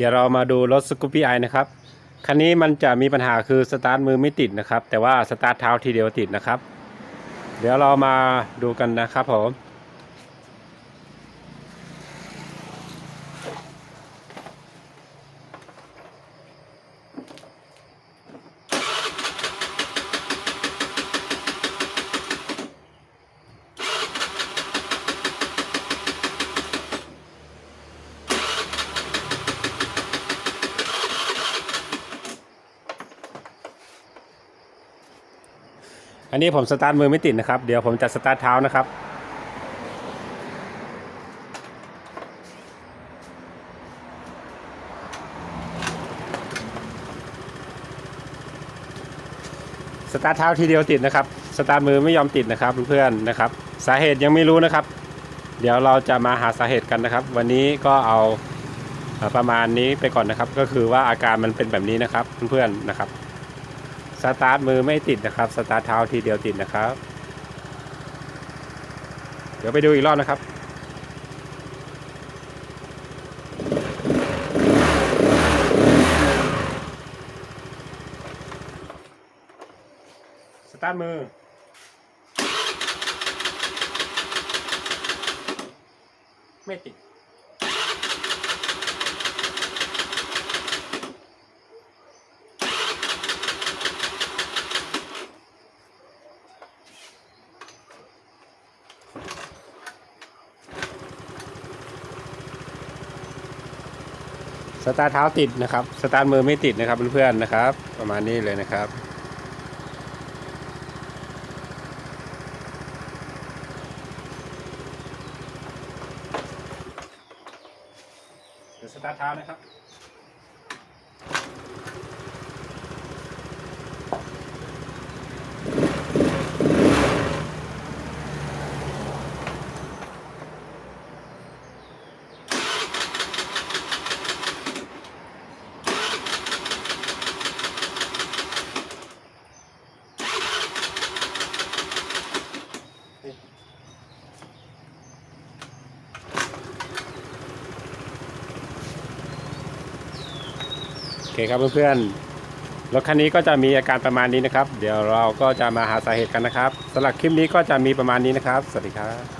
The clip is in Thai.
เดี๋ยวเรามาดูรถสกูปปี้ไอนะครับ คันนี้มันจะมีปัญหาคือสตาร์ทมือไม่ติดนะครับ แต่ว่าสตาร์ทเท้าทีเดียวติดนะครับ เดี๋ยวเรามาดูกันนะครับผม อันนี้ผมสตาร์ทมือไม่ติดนะครับ เดี๋ยวผมจะสตาร์ทเท้านะครับ สตาร์ทเท้าทีเดียวติดนะครับ สตาร์ทมือไม่ยอมติดนะครับเพื่อนๆนะครับ สาเหตุยังไม่รู้นะครับ เดี๋ยวเราจะมาหาสาเหตุกันนะครับ วันนี้ก็เอาประมาณนี้ไปก่อนนะครับ ก็คือว่าอาการมันเป็นแบบนี้นะครับเพื่อนๆนะครับ สตาร์ทมือไม่ติดนะครับ สตาร์ทเท้าทีเดียวติดนะครับ เดี๋ยวไปดูอีกรอบนะครับสตาร์ทมือ ไม่ติด สตาร์ทเท้าติดนะครับ สตาร์ทมือไม่ติดนะครับเพื่อนๆนะครับ ประมาณนี้เลยนะครับเดี๋ยวสตาร์ทเท้านะครับ อเคครับเพื่อนๆรถคันนี้ก็จะมีอาการประมาณนี้นะครับ เดี๋ยวเราก็จะมาหาสาเหตุกันนะครับสำหรับคลิปนี้ก็จะมีประมาณนี้นะครับ สวัสดีครับ